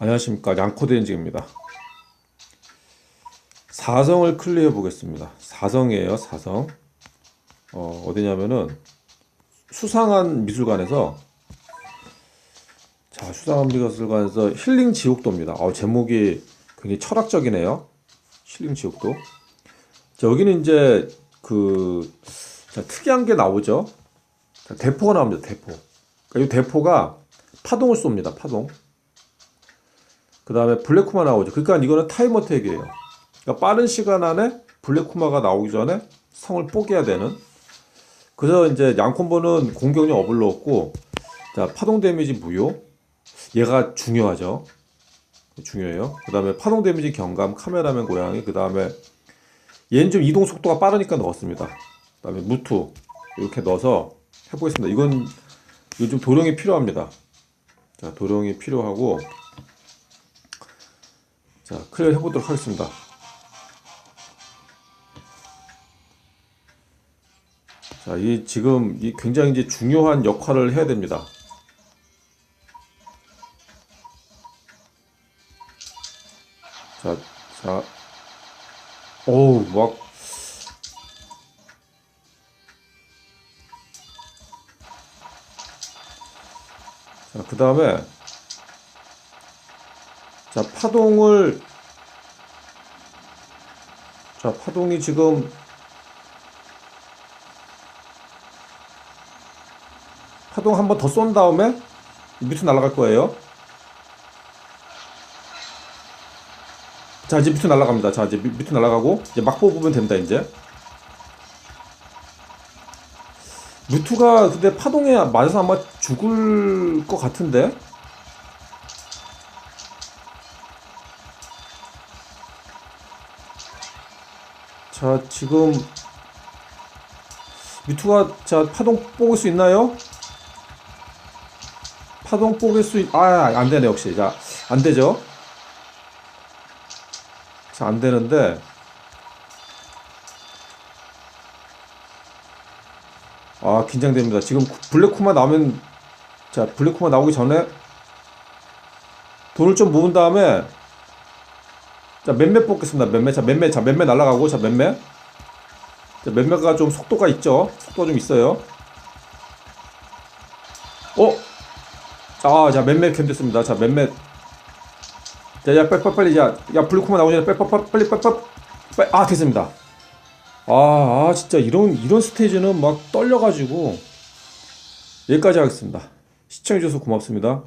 안녕하십니까. 양코드엔징입니다. 4성을 클리어해 보겠습니다. 4성이에요 4성. 어, 어디냐면은 수상한 미술관에서 자 수상한 미술관에서 힐링 지옥도입니다. 어, 제목이 굉장히 철학적이네요. 힐링 지옥도. 자, 여기는 이제 그 자, 특이한 게 나오죠. 자, 대포가 나옵니다 대포. 그러니까 이 대포가 파동을 쏩니다 파동 그 다음에 블랙쿠마 나오죠. 그러니까 이거는 타이머 택이에요. 그러니까 빠른 시간 안에 블랙쿠마가 나오기 전에 성을 뽀개야 되는. 그래서 이제 양콤보는 공격력 업을 넣었고, 자, 파동 데미지 무효. 얘가 중요하죠. 중요해요. 그 다음에 파동 데미지 경감, 카메라맨 고양이. 그 다음에 얘는 좀 이동 속도가 빠르니까 넣었습니다. 그 다음에 무투. 이렇게 넣어서 해보겠습니다. 이건 요즘 도령이 필요합니다. 자, 도령이 필요하고, 자, 클리어 해보도록 하겠습니다. 자, 이 지금 이 굉장히 이제 중요한 역할을 해야 됩니다. 자, 자, 어우, 막, 자, 그 다음에, 자, 파동을, 자, 파동이 지금, 파동 한 번 더 쏜 다음에 밑으로 날아갈 거예요. 자, 이제 밑으로 날아갑니다. 자, 이제 밑- 밑으로 날아가고, 이제 막 뽑으면 됩니다, 이제. 무투가 근데 파동에 맞아서 아마 죽을 것 같은데? 자, 지금 미투가 자 파동 뽑을 수 있나요? 파동 뽑을 수 있... 아, 안 되네 역시. 자, 안 되죠? 자, 안 되는데 아, 긴장됩니다. 지금 블랙쿠마 나오면 자, 블랙쿠마 나오기 전에 돈을 좀 모은 다음에 자, 몇몇 뽑겠습니다. 몇몇. 자, 몇몇. 자, 몇몇 날아가고. 자, 몇몇. 자, 몇몇가 좀 속도가 있죠. 속도가 좀 있어요. 어? 아, 자, 몇몇 견뎠습니다. 자, 몇몇. 자, 야, 빨리, 빨리. 야, 야, 블루코마 나오기 전에 빨리, 빨리, 빨리, 빨리, 빨리. 아, 됐습니다. 아, 아, 진짜 이런, 이런 스테이지는 막 떨려가지고. 여기까지 하겠습니다. 시청해주셔서 고맙습니다.